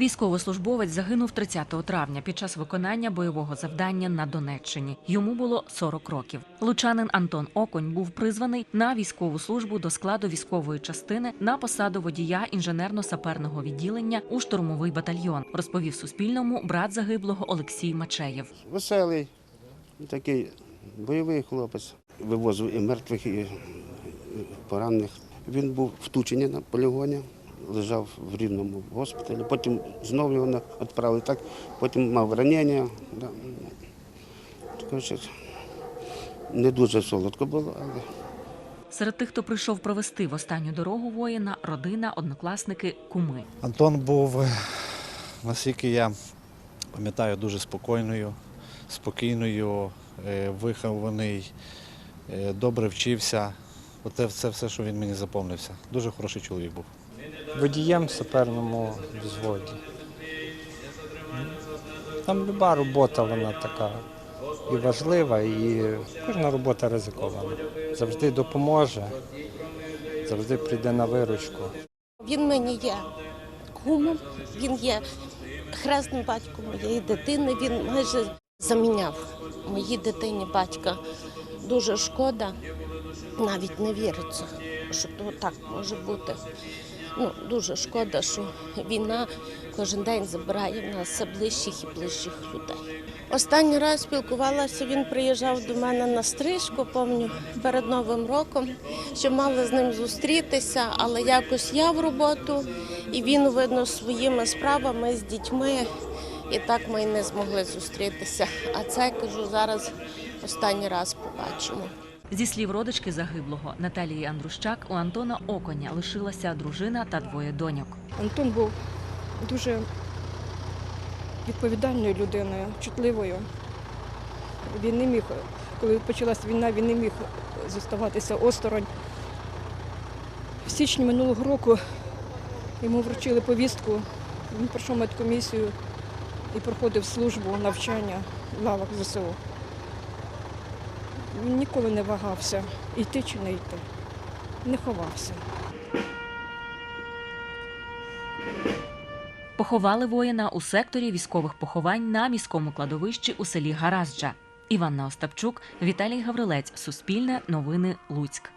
Військовослужбовець загинув 30 травня під час виконання бойового завдання на Донеччині. Йому було 40 років. Лучанин Антон Оконь був призваний на військову службу до складу військової частини на посаду водія інженерно-саперного відділення у штурмовий батальйон. Розповів Суспільному брат загиблого Олексій Мачеєв. Веселий, такий бойовий хлопець. Вивозив і мертвих, і поранених. Він був втучений на полігоні, лежав в рівному госпіталі. Потім знову його відправили так, потім мав ранення. Не дуже солодко було, але Серед тих, хто прийшов провести в останню дорогу воїна, родина, однокласники, куми. Антон був, е, наскільки я пам'ятаю, дуже спокійною, спокійною, е, вихований, е, добре вчився. Оце це все, що він мені запомнився. Дуже хороший чоловік був. Водієм в саперному взводі. Там люба робота вона така і важлива, і кожна робота ризикована. Завжди допоможе, завжди прийде на виручку. Він мені є кумом, він є хресним батьком моєї дитини. Він майже заміняв моїй дитині батька. Дуже шкода, навіть не віриться, що то так може бути. Ну, дуже шкода, що війна кожен день забирає в нас ближчих і ближчих людей. Останній раз спілкувалася, він приїжджав до мене на стрижку, пам'ятаю, перед Новим роком, що мали з ним зустрітися, але якось я в роботу, і він, видно, своїми справами з дітьми, і так ми не змогли зустрітися. А це кажу, зараз останній раз побачимо. Зі слів родички загиблого Наталії Андрущак, у Антона Оконя лишилася дружина та двоє доньок. Антон був дуже відповідальною людиною, чутливою. Він не міг, коли почалась війна, він не міг зоставатися осторонь. В січні минулого року йому вручили повістку, він пройшов медкомісію і проходив службу навчання в лавах ЗСУ. Він ніколи не вагався, йти чи не йти, не ховався. Поховали воїна у секторі військових поховань на міському кладовищі у селі Гаразджа. Іванна Остапчук, Віталій Гаврилець, Суспільне, Новини, Луцьк.